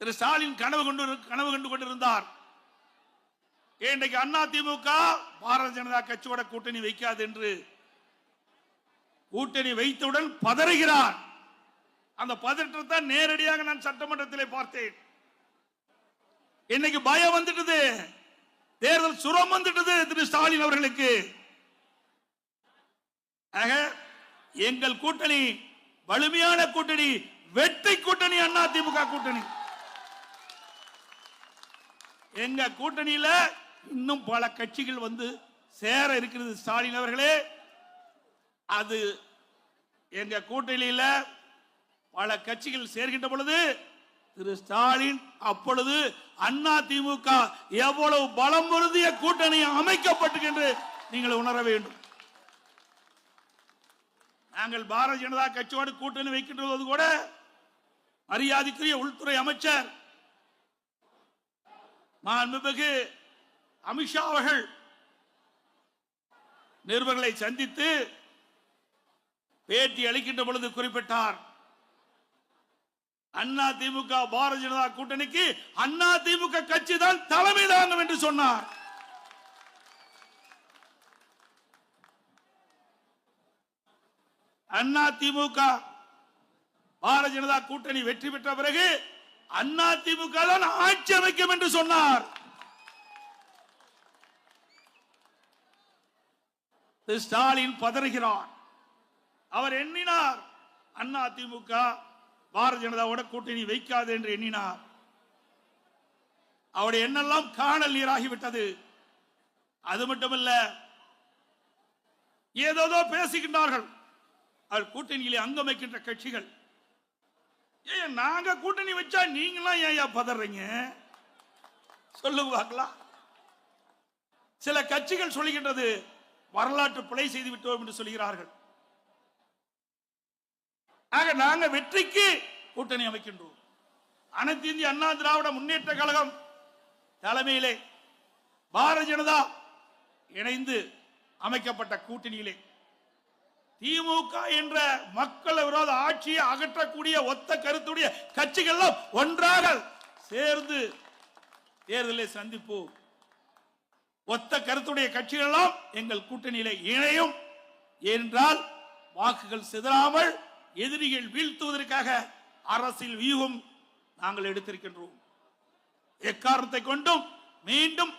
திரு ஸ்டாலின் கனவு கொண்டு கனவு கண்டு கொண்டிருந்தார். இன்றைக்கு அண்ணா திமுக பாரதிய ஜனதா கட்சியோட கூட்டணி வைக்காது என்று கூட்டணி வைத்தவுடன் பதறுகிறார். அந்த பதற்றத்தை நேரடியாக நான் சட்டமன்றத்திலே பார்த்தேன். இன்னைக்கு பயம் வந்துட்டது. தேர்தல் சுரம் வந்துட்டது திரு ஸ்டாலின் அவர்களுக்கு. ஆக எங்கள் கூட்டணி வலிமையான கூட்டணி வெற்றி கூட்டணி அண்ணா திமுக கூட்டணி. எங்க கூட்டணியில இன்னும் பல கட்சிகள் வந்து சேர இருக்கிறது ஸ்டாலின் அவர்களே. அது எங்க கூட்டணியில பல கட்சிகள் சேர்கின்ற பொழுது திரு ஸ்டாலின் அப்பொழுது அண்ணா திமுக எவ்வளவு பலம் பொருந்திய கூட்டணி அமைக்கப்பட்டு நீங்கள் உணர வேண்டும். நாங்கள் பாரதிய ஜனதா கட்சியோடு கூட்டணி வைக்கின்ற போது கூட மரியாதைக்குரிய உள்துறை அமைச்சர் மாண்புமிகு அமித்ஷா அவர்கள் நிருபர்களை சந்தித்து பேட்டி அளிக்கின்ற பொழுது குறிப்பிட்டார். அண்ணா திமுக பாரதிய ஜனதா கூட்டணிக்கு அண்ணா திமுக கட்சி தான் தலைமை தாங்கும் என்று சொன்னார். அண்ணா திமுக பாரதிய ஜனதா கூட்டணி வெற்றி பெற்ற பிறகு அண்ணா திமுக தான் ஆட்சி அமைக்கும் என்று சொன்னார். ஸ்டாலின் பதறுகிறார். அவர் எண்ணினார். அண்ணா திமுக பாரதிய ஜனதாவோட கூட்டணி வைக்காது என்று எண்ணினார். அவருடைய எண்ணெல்லாம் காணல் நீராகிவிட்டது அது மட்டுமல்ல ஏதோதோ பேசுகின்றார்கள். அவர் கூட்டணியிலே அங்கம் வைக்கின்ற கட்சிகள். ஏன் நாங்க கூட்டணி வச்சா நீங்களாம் ஏன் பதறீங்க? சொல்லுங்க பார்க்கலாம் சில கட்சிகள் சொல்லுகின்றது வரலாற்று பிழை செய்து விட்டோம் என்று சொல்கிறார்கள் ஆக நாங்க வெற்றிக்கு கூட்டணி அமைக்கின்றோம். அனைத்து இந்திய அண்ணா திராவிட முன்னேற்ற கழகம் தலைமையிலே பாரதிய ஜனதா இணைந்து அமைக்கப்பட்ட கூட்டணியிலே திமுக என்ற மக்கள் விரோத ஆட்சியை அகற்றக்கூடிய ஒத்த கருத்துடைய கட்சிகள் ஒன்றாக சேர்ந்து தேர்தலை சந்திப்போம். ஒத்த கருத்துடைய கட்சிகள் எல்லாம் எங்கள் கூட்டணியில இணையும். என்றால் வாக்குகள் சிதறாமல் எதிரிகள் வீழ்த்துவதற்காக அரசியல் வியூகம் நாங்கள் எடுத்திருக்கின்றோம். எக்காரணத்தை கொண்டும் மீண்டும்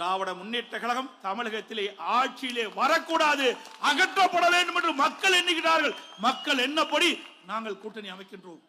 திராவிட முன்னேற்ற கழகம் தமிழகத்திலே ஆட்சியிலே வரக்கூடாது அகற்றப்பட வேண்டும் என்று மக்கள் எண்ணுகிறார்கள். மக்கள் என்னப்படி நாங்கள் கூட்டணி அமைக்கின்றோம்.